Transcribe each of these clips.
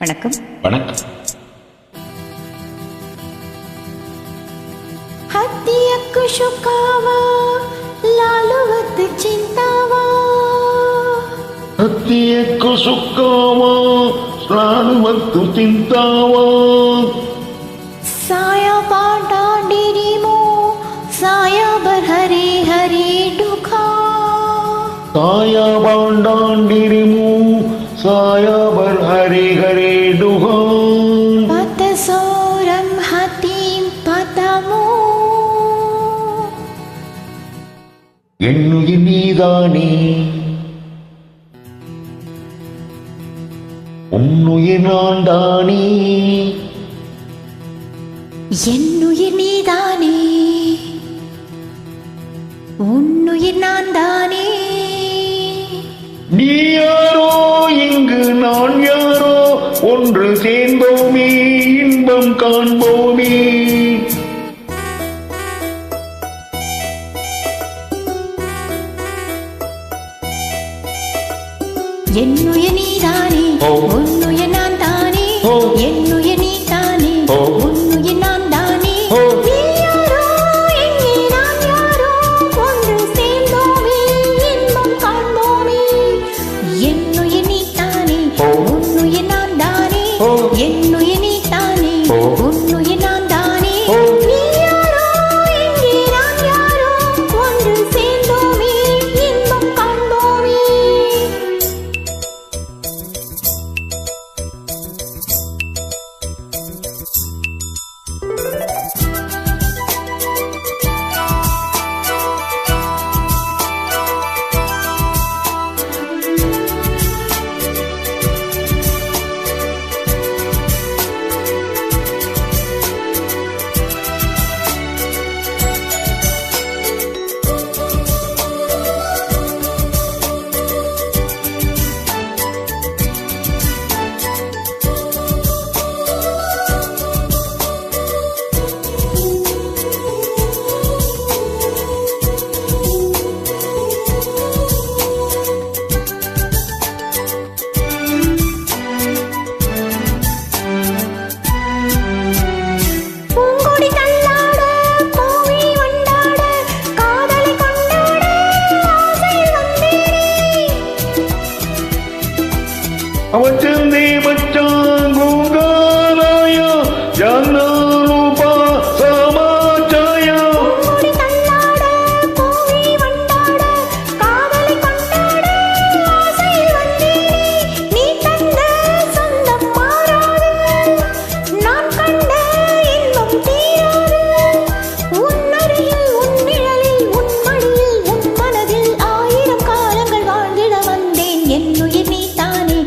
வணக்கம் வணக்கம் हत्य कुशुका वा लालवत् चिन्ता वा हत्य कुशुका वा लालवत् चिन्ता वा साया पाटा डिरिमो साया बरहरे हरे दुखा साया बांडा डिरिमो साया அவர் ஹரிஹரே டுகம் பதசோரம் ஹதீம் பதமோ எண்ணுயிர் நீதானே. உன்னுயிர் நான் தானே என்னுயிர் நீதானே. இணைந்தோமே இன்பம் காண்போமே. என்னுய நீதானே ஒன்னுய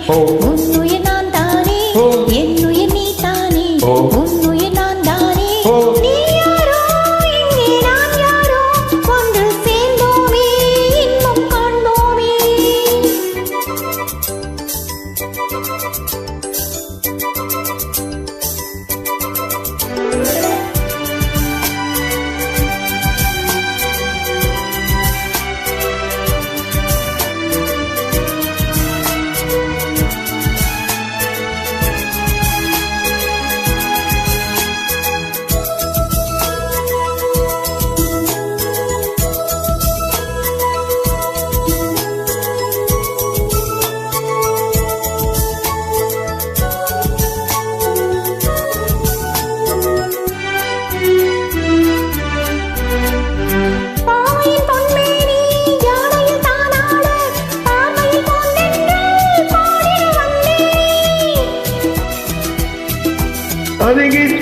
Oh. I think it's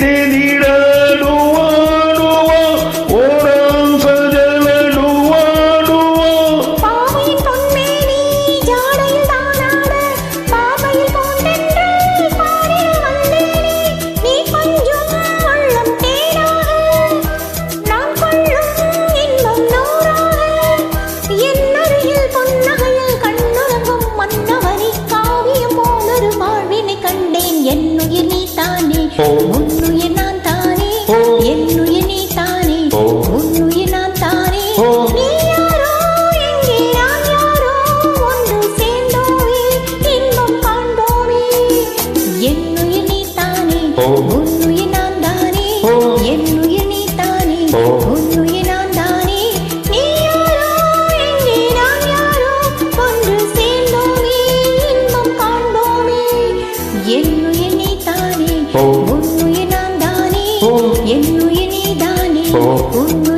Ou நீதானே ஓ. உன்னுயிர்